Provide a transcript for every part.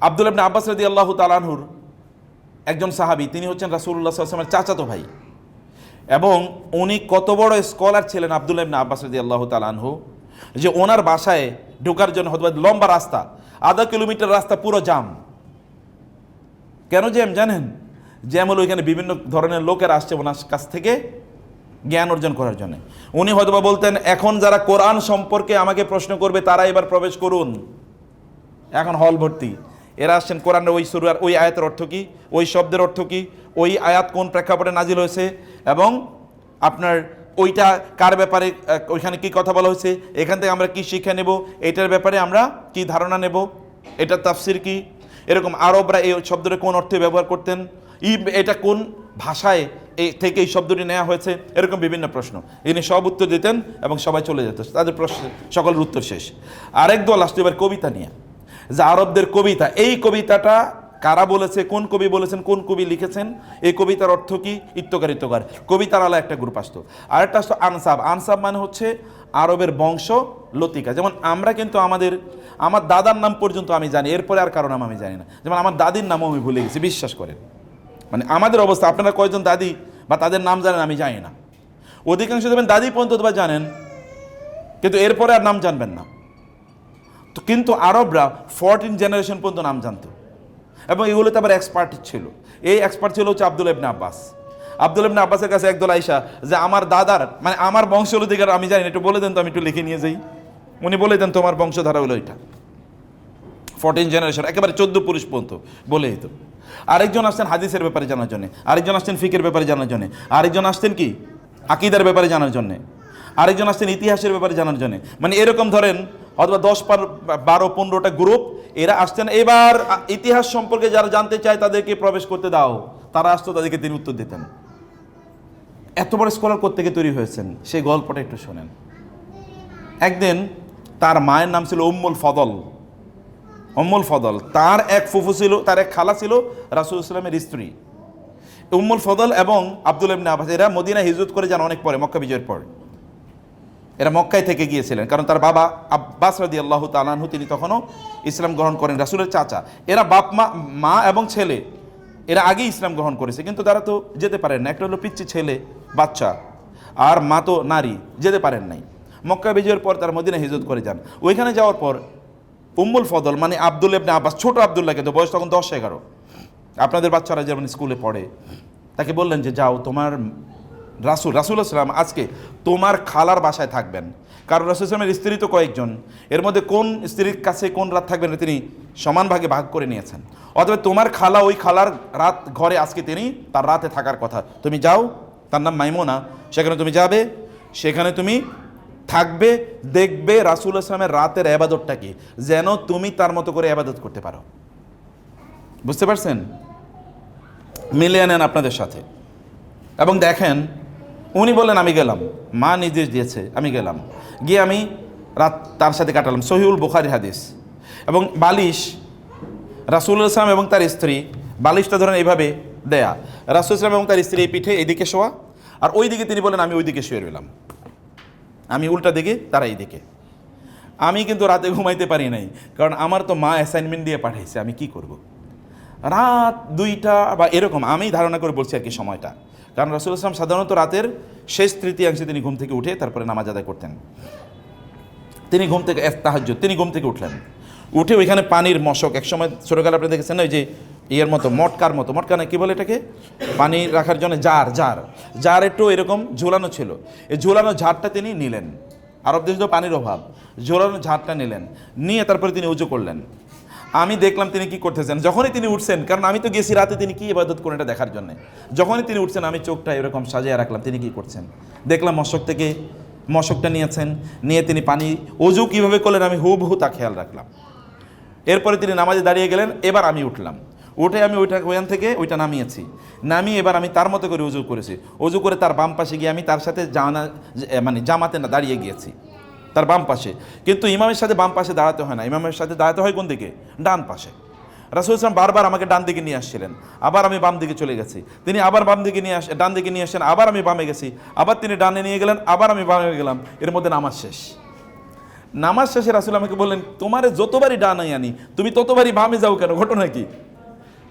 আব্দুল ইবনে আব্বাস রাদি আল্লাহ তালানহুর একজন সাহাবি, তিনি হচ্ছেন রাসুল্লাহ আসলামের চাচাতো ভাই। এবং উনি কত বড় স্কলার ছিলেন আব্দুল ইবনে আব্বাস রাদি আল্লাহ তালানহু যে ওনার বাসায় ঢোকার জন্য হয়তো বা লম্বা রাস্তা, আধা কিলোমিটার রাস্তা পুরো জাম। কেন জ্যাম জানেন? জ্যাম হলো ওইখানে বিভিন্ন ধরনের লোকের আসছে ওনার কাছ থেকে জ্ঞান অর্জন করার জন্য। উনি হয়তোবা বলতেন, এখন যারা কোরআন সম্পর্কে আমাকে প্রশ্ন করবে, তারা এবার প্রবেশ করুন। এখন হল ভর্তি। এরা আসছেন কোরআনের ওই সুরার ওই আয়াতের অর্থ কী? ওই শব্দের অর্থ কী? ওই আয়াত কোন প্রেক্ষাপটে নাজিল হয়েছে? এবং আপনার ওইটা কার ব্যাপারে ওইখানে কি কথা বলা হয়েছে? এখান থেকে আমরা কি শিক্ষা নেব? এটার ব্যাপারে আমরা কি ধারণা নেব? এটা তাফসির কি? এরকম আরবরা এই শব্দটা কোন অর্থে ব্যবহার করতেন? ই এটা কোন ভাষায় এই থেকে এই শব্দটি নেওয়া হয়েছে? এরকম বিভিন্ন প্রশ্ন। ইনি সব উত্তর দিতেন এবং সবাই চলে যেত। তাদের প্রশ্ন সকলের উত্তর শেষ। আরেক দল আসতো এবার কবিতা নিয়ে। যে আরবদের কবিতা, এই কবিতাটা কারা বলেছে, কোন কবি বলেছেন, কোন কবি লিখেছেন, এই কবিতার অর্থ কি? ইত্যকার ইত্যকার। কবিতার আলা একটা গ্রুপ আসতো। আরেকটা আসতো আনসাব। আনসাব মানে হচ্ছে আরবের বংশ লতিকা। যেমন আমরা কিন্তু আমাদের, আমার দাদার নাম পর্যন্ত আমি জানি, এরপরে আর কারও নাম আমি জানি না। যেমন আমার দাদির নামও আমি ভুলে গেছি, বিশ্বাস করেন। মানে আমাদের অবস্থা, আপনারা কয়জন দাদি বা তাদের নাম জানেন আমি জানি না। অধিকাংশ দেবেন দাদি পর্যন্ত বা জানেন, কিন্তু এরপরে আর নাম জানবেন না। কিন্তু আরবরা ফোরটিন জেনারেশন পর্যন্ত নাম জানতো। এবং এগুলোতে আবার এক্সপার্ট ছিল। এই এক্সপার্ট ছিল হচ্ছে আব্দুল ইবনে আব্বাস। আব্দুল ইবনে আব্বাসের কাছে একদল আইসা যে আমার দাদার মানে আমার বংশের বংশোধিকার আমি জানি একটু বলে দেন তো, আমি একটু লিখে নিয়ে যাই। উনি বলে দেন, তোমার বংশধারা হলো এটা। ফোরটিন জেনারেশন একেবারে চোদ্দ পুরুষ পর্যন্ত বলে দিত। আরেকজন আসছেন হাদিসের ব্যাপারে জানার জন্য, আরেকজন আসছেন ফিকের ব্যাপারে জানার জন্য, আরেকজন আসছেন কি? আকিদার ব্যাপারে জানার জন্য। আরেকজন আসছেন ইতিহাসের ব্যাপারে জানার জন্য। মানে এরকম ধরেন অথবা দশ পার, বারো, পনেরোটা গ্রুপ এরা আসছেন। এবার ইতিহাস সম্পর্কে যারা জানতে চায়, তাদেরকে প্রবেশ করতে দাও। তারা আসতো, তাদেরকে তিনি উত্তর দিতেন। এত বড় স্কলার থেকে তৈরি হয়েছেন? সেই গল্পটা একটু শোনেন। একদিন, তার মায়ের নাম ছিল উম্মুল ফদল। উম্মুল ফদল, তার এক ফুফু ছিল, তার এক খালা ছিল রাসুল ইসলামের স্ত্রী। উম্মুল ফদল এবং আব্দুল ইবনে আব্বাস, এরা মদিনা হিজরত করে যান অনেক পরে, মক্কা বিজয়ের পর। এরা মক্কায় থেকে গিয়েছিলেন। কারণ তার বাবা আব্বাস রাদি আল্লাহ তালানহু তিনি তখনও ইসলাম গ্রহণ করেন, রাসুলের চাচা। এরা বাপ, মা মা এবং ছেলে, এরা আগেই ইসলাম গ্রহণ করেছে, কিন্তু তারা তো যেতে পারেন না। একটা হলো পিচ্ছি ছেলে, বাচ্চা, আর মা তো নারী, যেতে পারেন নাই। মক্কা বিজয়ের পর তারা মদিনা হিজত করে যান। ওইখানে যাওয়ার পর উম্মুল ফদল মানে আব্দুল ইবনে আব্বাস, ছোট আব্দুল্লাহ কিন্তু বয়স তখন দশ এগারো। আপনাদের বাচ্চারা যেমন স্কুলে পড়ে, তাকে বললেন যে, যাও, তোমার রাসুল রাসুল আসলাম আজকে তোমার খালার বাসায় থাকবেন। কারণ রাসুল ইসলামের স্ত্রী তো কয়েকজন। এর মধ্যে কোন স্ত্রীর কাছে কোন রাত থাকবেন তিনি সমান ভাগে করে নিয়েছেন। অথবা তোমার খালা ওই খালার রাত ঘরে আজকে তিনি তার রাতে থাকার কথা। তুমি যাও, তার নাম মাইমোনা। সেখানে তুমি যাবে, সেখানে তুমি থাকবে, দেখবে রাসুল আসলামের রাতের আবাদতটা কি। যেন তুমি তার মতো করে আবাদত করতে পারো। বুঝতে পারছেন? মিলিয়ে নেন আপনাদের সাথে। এবং দেখেন উনি বললেন, আমি গেলাম। মা নির্দেশ দিয়েছে, আমি গেলাম। গিয়ে আমি রাত তার সাথে কাটালাম। সহিউল বুখারি হাদিস। এবং বালিশ, রাসুল ইসলাম এবং তার স্ত্রী, বালিশটা ধরেন এইভাবে দেয়া। রাসুল ইসলাম এবং তার স্ত্রী পিঠে এইদিকে শোয়া, আর ওই দিকে তিনি বলেন আমি ওই দিকে শুয়ে রইলাম। আমি উল্টা দিকে, তারা এই দিকে আমি কিন্তু রাতে ঘুমাইতে পারি নাই, কারণ আমার তো মা অ্যাসাইনমেন্ট দিয়ে পাঠাইছে, আমি কি করব। রাত দুইটা বা এরকম, আমি ধারণা করে বলছি আর কি সময়টা। কারণ রাসুল ইসলাম সাধারণত রাতের শেষ তৃতীয়াংশে তিনি ঘুম থেকে উঠে তারপরে নামাজ আদায় করতেন। তিনি ঘুম থেকে তাহাজ্য তিনি ঘুম থেকে উঠলেন। উঠে ওইখানে পানির মশক, একসময় ছোটোকালে আপনি দেখেছেন ওই যে ইয়ের মতো, মটকার মতো, মটকা না কী বলে এটাকে? পানি রাখার জন্য জার জার। জার একটু এরকম ঝুলানো ছিল। এই ঝুলানো ঝাড়টা তিনি নিলেন। আরব দেশ তো পানির অভাব। ঝোলানো ঝাড়টা নিলেন। নিয়ে তারপরে তিনি উঁচু করলেন। আমি দেখলাম তিনি কি করতেছেন। যখনই তিনি উঠছেন, কারণ আমি তো গেছি রাতে তিনি কি ইবাদত করেন এটা দেখার জন্য। যখনই তিনি উঠছেন, আমি চোখটা এরকম সাজিয়ে রাখলাম, তিনি কি করছেন? দেখলাম মশক থেকে মশকটা নিয়েছেন, নিয়ে তিনি পানি, অজু কীভাবে করলেন আমি হুবহু তা খেয়াল রাখলাম। এরপরে তিনি নামাজে দাঁড়িয়ে গেলেন, এবার আমি উঠলাম। উঠে আমি ওইটা, ওইখান থেকে ওইটা নামিয়েছি। নামিয়ে এবার আমি তার মতো করে উজু করেছি। উজু করে তার বাম পাশে গিয়ে আমি তার সাথে জানা মানে জামাতে না দাঁড়িয়ে গিয়েছি। তার বাম পাশে। কিন্তু ইমামের সাথে বাম পাশে দাঁড়াতে হয় না। ইমামের সাথে দাঁড়াতে হয় কোন দিকে? ডান পাশে। রাসুল ইসলাম বারবার আমাকে ডান দিকে নিয়ে আসছিলেন। আবার আমি বাম দিকে চলে গেছি। তিনি আবার বাম দিকে নিয়ে আস ডান দিকে নিয়ে আসেন, আবার আমি বামে গেছি। আবার তিনি ডানে নিয়ে গেলেন, আবার আমি বামে গেলাম। এর মধ্যে নামাজ শেষ। নামাজ শেষে রাসুল আমাকে বললেন, তোমারে যতবারই ডানাই আনি, তুমি ততবারই বামে যাও কেন? ঘটনা কি?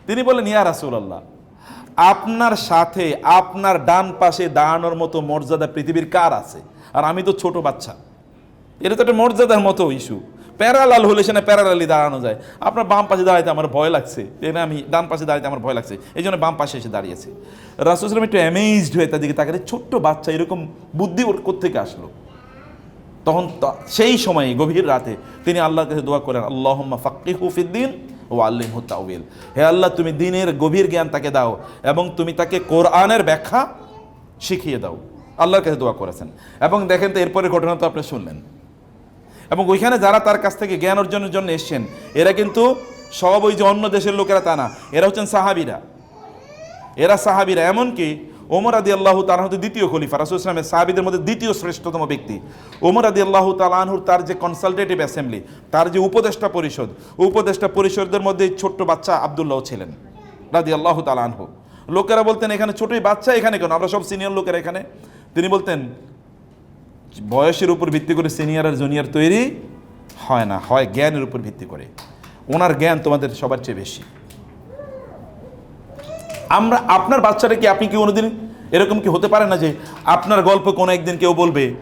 তিনি বললেন, ইয়া রাসুল আল্লাহ আপনার সাথে আপনার ডান পাশে দাঁড়ানোর মতো মর্যাদা পৃথিবীর কার আছে? আর আমি তো ছোট বাচ্চা। এটা তো একটা মর্যাদার মতো ইস্যু প্যারালাল হলে সেখানে প্যারালালি দাঁড়ানো যায়। আপনার বাম পাশে দাঁড়াইতে আমার ভয় লাগছে। এখানে আমি ডান পাশে দাঁড়াইতে আমার ভয় লাগছে। এই জন্য বাম পাশে এসে দাঁড়িয়েছে রাসুসলাম একটু অ্যামেজড হয়ে তার দিকে তাকালে ছোট্ট বাচ্চা এরকম বুদ্ধি ওর কোথেকে আসলো? তখন সেই সময়ে গভীর রাতে তিনি আল্লাহর কাছে দোয়া করেন আল্লাহ ফাক্কিহু হুফিদ্দিন ও আল্লিম তাউবিল হে আল্লাহ, তুমি দিনের গভীর জ্ঞান তাকে দাও এবং তুমি তাকে কোরআনের ব্যাখ্যা শিখিয়ে দাও। আল্লাহর কাছে দোয়া করেছেন। এবং দেখেন তো এরপরের ঘটনা তো আপনি শুনলেন। এবং ওইখানে যারা তার কাছ থেকে জ্ঞান অর্জনের জন্য এসছেন, এরা কিন্তু সব ওই যে অন্য দেশের লোকেরা তা না। এরা হচ্ছেন সাহাবিরা। এরা সাহাবিরা। এমনকি ওমর আদি আল্লাহ তালাহতে দ্বিতীয় খলিফা, রাসুল ইসলামের সাহাবিদের মধ্যে দ্বিতীয় শ্রেষ্ঠতম ব্যক্তি। ওমর আদি আল্লাহ তালাহুর তার যে কনসালটেটিভ অ্যাসেম্বলি তার যে উপদেষ্টা পরিষদ, উপদেষ্টা পরিষদের মধ্যে ছোট্ট বাচ্চা আবদুল্লাহ ছিলেন রাদি আল্লাহ তালানহু লোকেরা বলতেন, এখানে ছোটই বাচ্চা, এখানে কেন? আমরা সব সিনিয়র লোকেরা এখানে। তিনি বলতেন বয়সের উপর ভিত্তি করে সিনিয়র আর জুনিয়র তৈরি হয় না, হয় জ্ঞানের উপর ভিত্তি করে। ওনার জ্ঞান তোমাদের সবার চেয়ে বেশি। আমরা, আপনার বাচ্চাটা কি আপনি কি কোনোদিন এরকম কি হতে পারে না যে আপনার গল্প কোনো একদিন কেউ বলবে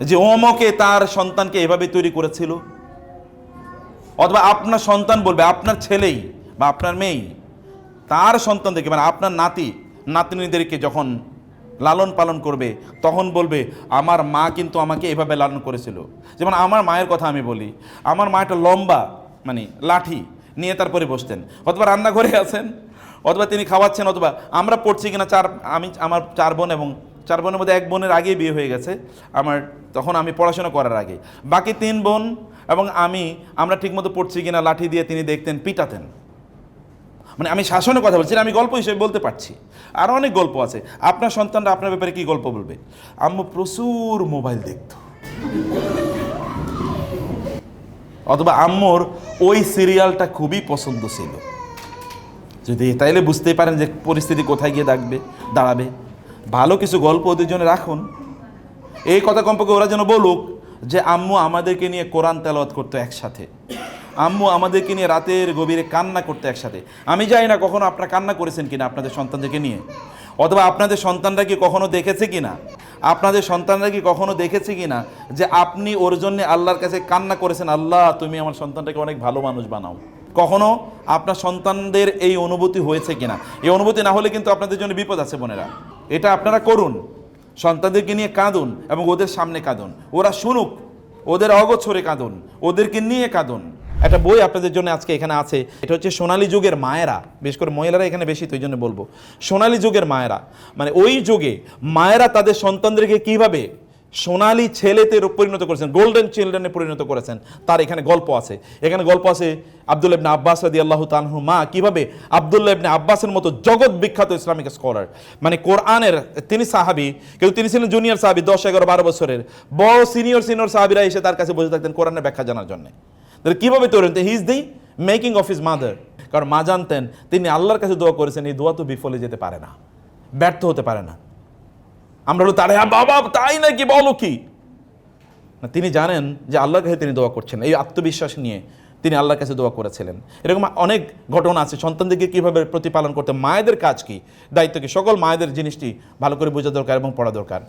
যে অমকে তার সন্তানকে এভাবে তৈরি করেছিল? অথবা আপনার সন্তান বলবে, আপনার ছেলেই বা আপনার মেয়েই, তার সন্তান সন্তানদেরকে মানে আপনার নাতি, নাতনিদেরকে যখন লালন পালন করবে, তখন বলবে, আমার মা কিন্তু আমাকে এভাবে লালন করেছিল। যেমন আমার মায়ের কথা আমি বলি, আমার মা একটা লম্বা মানে লাঠি নিয়ে তারপরে বসতেন। অথবা রান্নাঘরে আছেন, অথবা তিনি খাওয়াচ্ছেন, অথবা আমরা পড়ছি কিনা চার, আমি, আমার চার বোন এবং চার বোনের মধ্যে এক বোনের আগেই বিয়ে হয়ে গেছে, আমার, তখন আমি পড়াশোনা করার আগে। বাকি তিন বোন এবং আমি, আমরা ঠিকমতো পড়ছি কিনা লাঠি দিয়ে তিনি দেখতেন, পিটাতেন। মানে আমি শাসনের কথা বলছি আমি গল্প হিসেবে বলতে পারছি। আরও অনেক গল্প আছে। আপনার সন্তানরা আপনার ব্যাপারে কি গল্প বলবে? আম্মু প্রচুর মোবাইল দেখতো। অথবা আম্মুর ওই সিরিয়ালটা খুবই পছন্দ ছিল। যদি তাইলে বুঝতেই পারেন যে পরিস্থিতি কোথায় গিয়ে দাঁড়বে দাঁড়াবে। ভালো কিছু গল্প ওদের জন্য রাখুন। এই কথা কমপক্ষে ওরা যেন বলুক যে, আম্মু, আমাদেরকে নিয়ে কোরআন তেলাওয়াত করতো একসাথে। আম্মু আমাদেরকে নিয়ে রাতের গভীরে কান্না করতে একসাথে। আমি জানি না কখনো আপনারা কান্না করেছেন কিনা আপনাদের সন্তানদেরকে নিয়ে। অথবা আপনাদের সন্তানরা কি কখনো দেখেছে কিনা? আপনাদের সন্তানরা কি কখনো দেখেছে কিনা? যে আপনি ওর জন্য আল্লাহর কাছে কান্না করেছেন, আল্লাহ, তুমি আমার সন্তানটাকে অনেক ভালো মানুষ বানাও। কখনো আপনার সন্তানদের এই অনুভূতি হয়েছে কিনা? এই অনুভূতি না হলে কিন্তু আপনাদের জন্য বিপদ আছে বোনেরা। এটা আপনারা করুন। সন্তানদেরকে নিয়ে কাঁদুন এবং ওদের সামনে কাঁদুন। ওরা শুনুক, ওদের অগোছরে কাঁদুন, ওদেরকে নিয়ে কাঁদুন। একটা বই আপনাদের জন্য আজকে এখানে আছে। এটা হচ্ছে সোনালী যুগের মায়েরা। বিশেষ করে মহিলারা এখানে বেশি, তো জন্য বলব। সোনালী যুগের মায়েরা। মানে ওই যুগে মায়েরা তাদের সন্তানদেরকে কীভাবে সোনালী ছেলেতে পরিণত করেছেন গোল্ডেন চিলড্রেনে পরিণত করেছেন, তার এখানে গল্প আছে। এখানে গল্প আছে আব্দুল ইবনে আব্বাস রাদি আল্লাহ তালহু মা কীভাবে আব্দুল্লাহ ইবনে আব্বাসের মতো জগৎ বিখ্যাত ইসলামিক স্কলার মানে কোরআনের তিনি সাহাবি, কিন্তু তিনি ছিলেন জুনিয়র সাহাবি, দশ, এগারো, বারো বছরের। বড় সিনিয়র সিনিয়র সাহাবিরা এসে তার কাছে বসে থাকতেন কোরআনের ব্যাখ্যা জানার জন্য। তাহলে কীভাবে তৈরি হতেন he is the making of his mother কারণ মা জানতেন, তিনি আল্লাহর কাছে দোয়া করেছেন, এই দোয়া তো বিফলে যেতে পারে না, ব্যর্থ হতে পারে না। আমরা হলো তারা বাবা, তাই নাকি বলো কি? না, তিনি জানেন যে আল্লাহর কাছে তিনি দোয়া করছেন, এই আত্মবিশ্বাস নিয়ে তিনি আল্লাহর কাছে দোয়া করেছিলেন। এরকম অনেক ঘটনা আছে, সন্তানদেরকে কীভাবে প্রতিপালন করতে মায়েদের কাজ কি, দায়িত্ব কি, সকল মায়েদের জিনিসটি ভালো করে বোঝা দরকার এবং পড়া দরকার।